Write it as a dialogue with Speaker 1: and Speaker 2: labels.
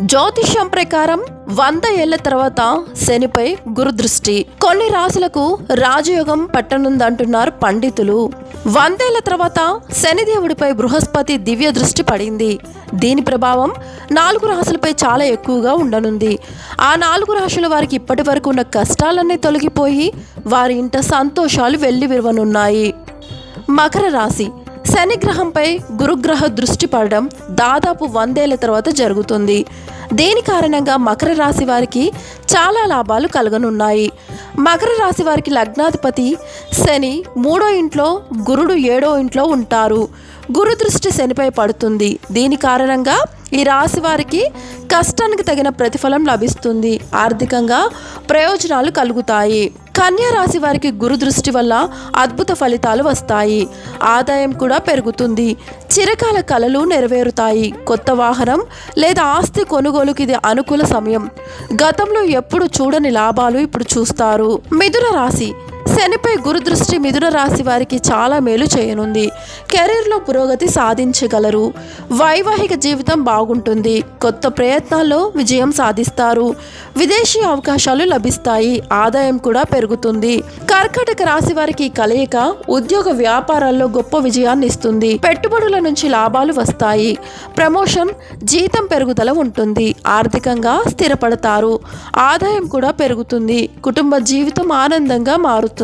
Speaker 1: జ్యోతిష్యం ప్రకారం వంద ఏళ్ళ తర్వాత శనిపై గురుదృష్టి. కొన్ని రాశులకు రాజయోగం పట్టనుందంటున్నారు పండితులు. వందేళ్ళ తర్వాత శనిదేవుడిపై బృహస్పతి దివ్య దృష్టి పడింది. దీని ప్రభావం నాలుగు రాశులపై చాలా ఎక్కువగా ఉండనుంది. ఆ నాలుగు రాశుల వారికి ఇప్పటి వరకు ఉన్న కష్టాలన్నీ తొలగిపోయి వారి ఇంట సంతోషాలు వెళ్ళి విరవనున్నాయి మకర రాశి. శనిగ్రహంపై గురుగ్రహ దృష్టి పడడం దాదాపు వందేళ్ళ తర్వాత జరుగుతుంది. దీని కారణంగా మకర రాశి వారికి చాలా లాభాలు కలగనున్నాయి. మకర రాశి వారికి లగ్నాధిపతి శని మూడో ఇంట్లో గురుడు ఏడో ఇంట్లో ఉంటారు. గురుదృష్టి శనిపై పడుతుంది. దీని కారణంగా ఈ రాశి వారికి కష్టానికి తగిన ప్రతిఫలం లభిస్తుంది. ఆర్థికంగా ప్రయోజనాలు కలుగుతాయి. కన్యా రాశి వారికి గురు దృష్టి వల్ల అద్భుత ఫలితాలు వస్తాయి. ఆదాయం కూడా పెరుగుతుంది. చిరకాల కలలు నెరవేరుతాయి. కొత్త వాహనం లేదా ఆస్తి కొనుగోలుకి ఇది అనుకూల సమయం. గతంలో ఎప్పుడు చూడని లాభాలు ఇప్పుడు చూస్తారు. మిథున రాశి శనిపై గురుదృష్టి మిథున రాశి వారికి చాలా మేలు చేయనుంది. కెరీర్లో పురోగతి సాధించగలరు. వైవాహిక జీవితం బాగుంటుంది. కొత్త ప్రయత్నాల్లో విజయం సాధిస్తారు. విదేశీ అవకాశాలు లభిస్తాయి. ఆదాయం కూడా పెరుగుతుంది. కర్కటక రాశి వారికి కలయిక ఉద్యోగ వ్యాపారాల్లో గొప్ప విజయాన్ని ఇస్తుంది. పెట్టుబడుల నుంచి లాభాలు వస్తాయి. ప్రమోషన్ జీతం పెరుగుదల ఉంటుంది. ఆర్థికంగా స్థిరపడతారు. ఆదాయం కూడా పెరుగుతుంది. కుటుంబ జీవితం ఆనందంగా మారుతుంది.